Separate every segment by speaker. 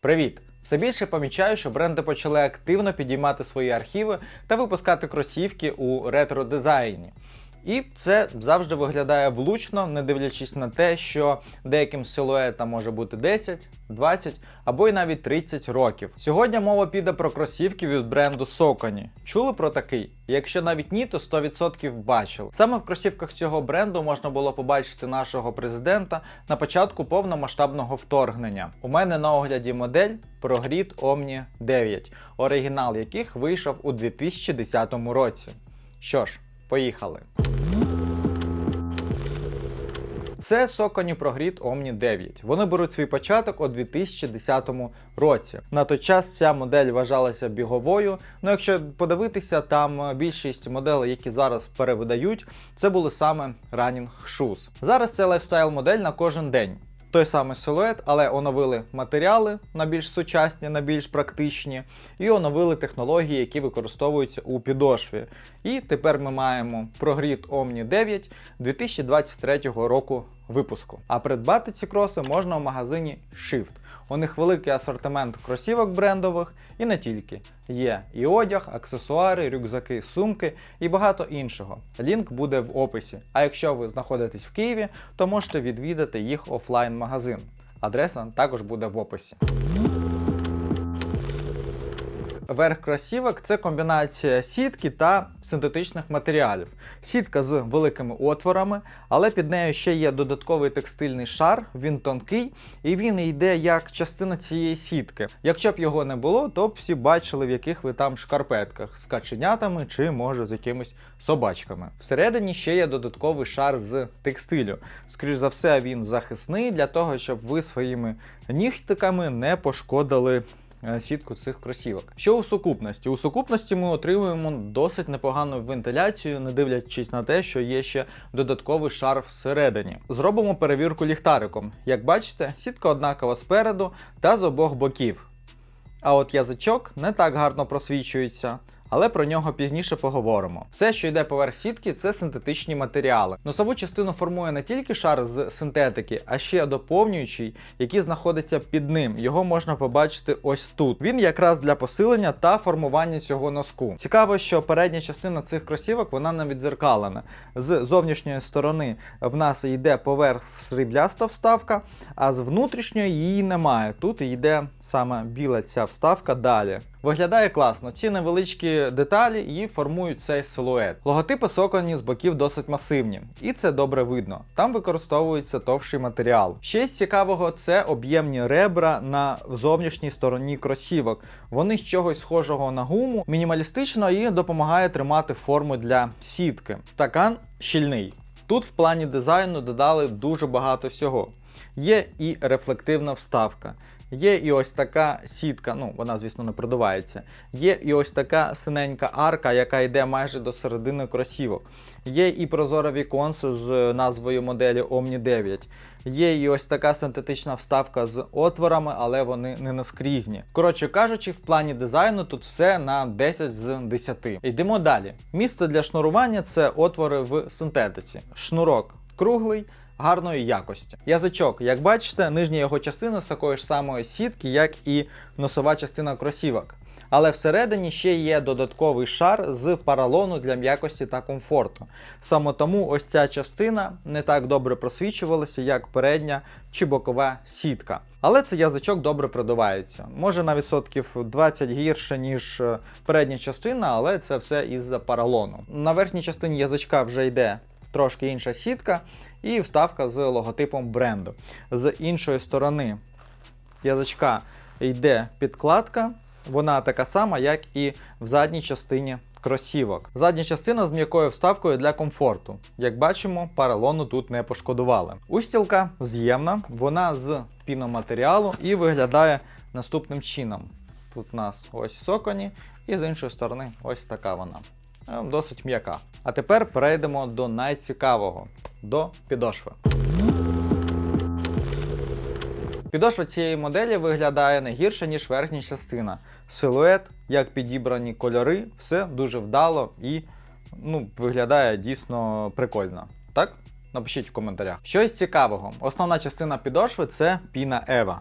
Speaker 1: Привіт! Все більше помічаю, що бренди почали активно підіймати свої архіви та випускати кросівки у ретро-дизайні. І це завжди виглядає влучно, не дивлячись на те, що деяким силуетам може бути 10, 20 або й навіть 30 років. Сьогодні мова піде про кросівки від бренду Socony. Чули про такий? Якщо навіть ні, то 100% бачили. Саме в кросівках цього бренду можна було побачити нашого президента на початку повномасштабного вторгнення. У мене на огляді модель ProGrid Omni 9, оригінал яких вийшов у 2010 році. Що ж, поїхали. Це Socony ProGrid Omni 9. Вони беруть свій початок у 2010 році. На той час ця модель вважалася біговою. Ну, якщо подивитися, там е, більшість моделей, які зараз перевидають, це були саме Running Shoes. Зараз це лайфстайл модель на кожен день. Той самий силует, але оновили матеріали на більш сучасні, на більш практичні, і оновили технології, які використовуються у підошві. І тепер ми маємо ProGrid Omni 9 2023 року випуску. А придбати ці кроси можна у магазині Shift. У них великий асортимент кросівок брендових і не тільки. Є і одяг, аксесуари, рюкзаки, сумки і багато іншого. Лінк буде в описі. А якщо ви знаходитесь в Києві, то можете відвідати їх офлайн-магазин. Адреса також буде в описі. Верх кросівок це комбінація сітки та синтетичних матеріалів. Сітка з великими отворами, але під нею ще є додатковий текстильний шар, він тонкий і він йде як частина цієї сітки. Якщо б його не було, то б всі бачили, в яких ви там шкарпетках з каченятами чи може з якимись собачками. Всередині ще є додатковий шар з текстилю. Скоріш за все, він захисний для того, щоб ви своїми нігтиками не пошкодили сітку цих кросівок. Що у сукупності? У сукупності ми отримуємо досить непогану вентиляцію, не дивлячись на те, що є ще додатковий шар всередині. Зробимо перевірку ліхтариком. Як бачите, сітка однакова спереду та з обох боків. А от язичок не так гарно просвічується. Але про нього пізніше поговоримо. Все, що йде поверх сітки, це синтетичні матеріали. Носову частину формує не тільки шар з синтетики, а ще доповнюючий, який знаходиться під ним. Його можна побачити ось тут. Він якраз для посилення та формування цього носку. Цікаво, що передня частина цих кросівок вона не відзеркалена. З зовнішньої сторони в нас йде поверх срібляста вставка, а з внутрішньої її немає. Тут йде саме біла ця вставка далі. Виглядає класно, ці невеличкі деталі і формують цей силует. Логотипи Socony з боків досить масивні, і це добре видно. Там використовується товщий матеріал. Ще з цікавого це об'ємні ребра на зовнішній стороні кросівок. Вони з чогось схожого на гуму, мінімалістично і допомагає тримати форму для сітки. Стакан щільний. Тут в плані дизайну додали дуже багато всього. Є і рефлективна вставка. Є і ось така сітка, ну вона, звісно, не продувається. Є і ось така синенька арка, яка йде майже до середини кросівок. Є і прозоре віконце з назвою моделі Omni 9. Є і ось така синтетична вставка з отворами, але вони не наскрізні. Коротше кажучи, в плані дизайну тут все на 10 з 10. Йдемо далі. Місце для шнурування це отвори в синтетиці. Шнурок круглий гарної якості. Язичок, як бачите, нижня його частина з такої ж самої сітки, як і носова частина кросівок. Але всередині ще є додатковий шар з паралону для м'якості та комфорту. Саме тому ось ця частина не так добре просвічувалася, як передня чи бокова сітка. Але цей язичок добре продувається. Може на відсотків 20 гірше, ніж е, передня частина, але це все із-за паралону. На верхній частині язичка вже йде трошки інша сітка і вставка з логотипом бренду. З іншої сторони язичка йде підкладка, вона така сама, як і в задній частині кросівок. Задня частина з м'якою вставкою для комфорту. Як бачимо, паралону тут не пошкодували. Устілка з'ємна, вона з піноматеріалу і виглядає наступним чином. Тут у нас ось соконі, і з іншої сторони ось така вона. Досить м'яка. А тепер перейдемо до найцікавого до підошви. Підошва цієї моделі виглядає не гірше, ніж верхня частина. Силует, як підібрані кольори, все дуже вдало і ну, виглядає дійсно прикольно. Так? Напишіть в коментарях. Щось цікавого. Основна частина підошви це піна Ева.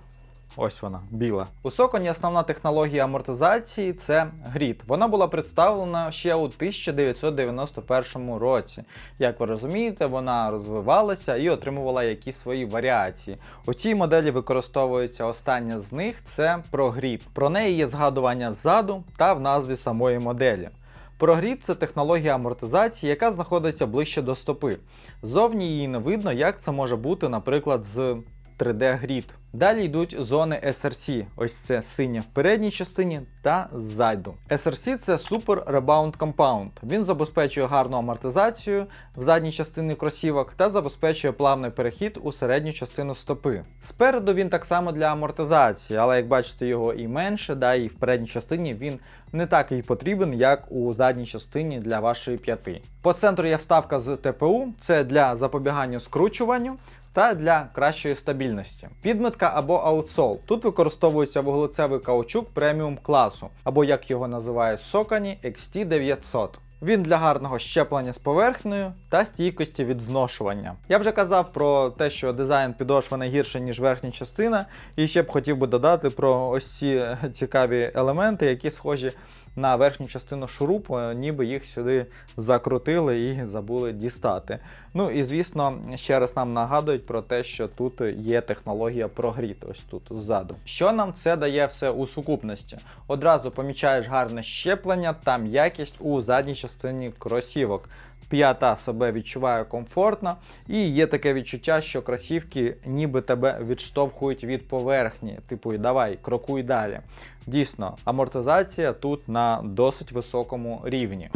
Speaker 1: Ось вона, біла. У Соконі основна технологія амортизації це грід. Вона була представлена ще у 1991 році. Як ви розумієте, вона розвивалася і отримувала якісь свої варіації. У цій моделі використовується остання з них це прогріб. Про неї є згадування ззаду та в назві самої моделі. Прогріб це технологія амортизації, яка знаходиться ближче до стопи. Зовні її не видно, як це може бути, наприклад, з 3D-грід. Далі йдуть зони SRC, ось це синя в передній частині та ззаду. SRC це Super Rebound Compound. Він забезпечує гарну амортизацію в задній частині кросівок та забезпечує плавний перехід у середню частину стопи. Спереду він так само для амортизації, але як бачите, його і менше, да, і в передній частині він не так і потрібен, як у задній частині для вашої п'яти. По центру є вставка з ТПУ, це для запобігання скручуванню та для кращої стабільності. Підмитка або аутсол. Тут використовується вуглецевий каучук преміум класу, або як його називають Сокані XT900. Він для гарного щеплення з поверхнею та стійкості від зношування. Я вже казав про те, що дизайн підошви не гірше, ніж верхня частина, і ще б хотів би додати про ось ці цікаві елементи, які схожі на верхню частину шурупу, ніби їх сюди закрутили і забули дістати. Ну і звісно, ще раз нам нагадують про те, що тут є технологія прогріт, ось тут ззаду. Що нам це дає все у сукупності? Одразу помічаєш гарне щеплення та м'якість у задній частині кросівок. П'ята себе відчуває комфортно, і є таке відчуття, що кросівки ніби тебе відштовхують від поверхні. Типу, давай, крокуй далі. Дійсно, амортизація тут на досить високому рівні.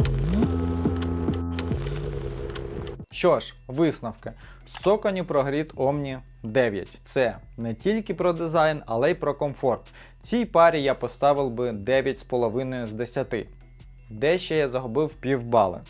Speaker 1: Що ж, висновки. Socony ProGrid Omni 9. Це не тільки про дизайн, але й про комфорт. Цій парі я поставив би 9,5 з 10. Де ще я загубив півбали.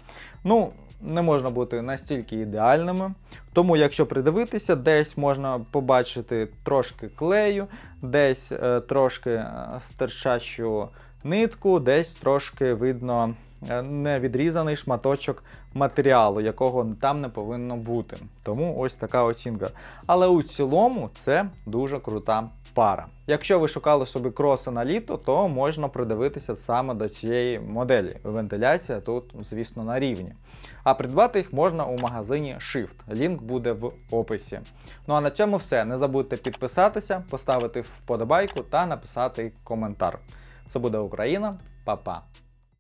Speaker 1: Ну, не можна бути настільки ідеальними. Тому, якщо придивитися, десь можна побачити трошки клею, десь е, трошки е, стирчачу нитку, десь трошки видно невідрізаний шматочок матеріалу, якого там не повинно бути. Тому ось така оцінка. Але у цілому це дуже крута пара. Якщо ви шукали собі кроси на літо, то можна придивитися саме до цієї моделі. Вентиляція тут, звісно, на рівні. А придбати їх можна у магазині Shift. Лінк буде в описі. Ну а на цьому все. Не забудьте підписатися, поставити вподобайку та написати коментар. Це буде Україна. Па-па!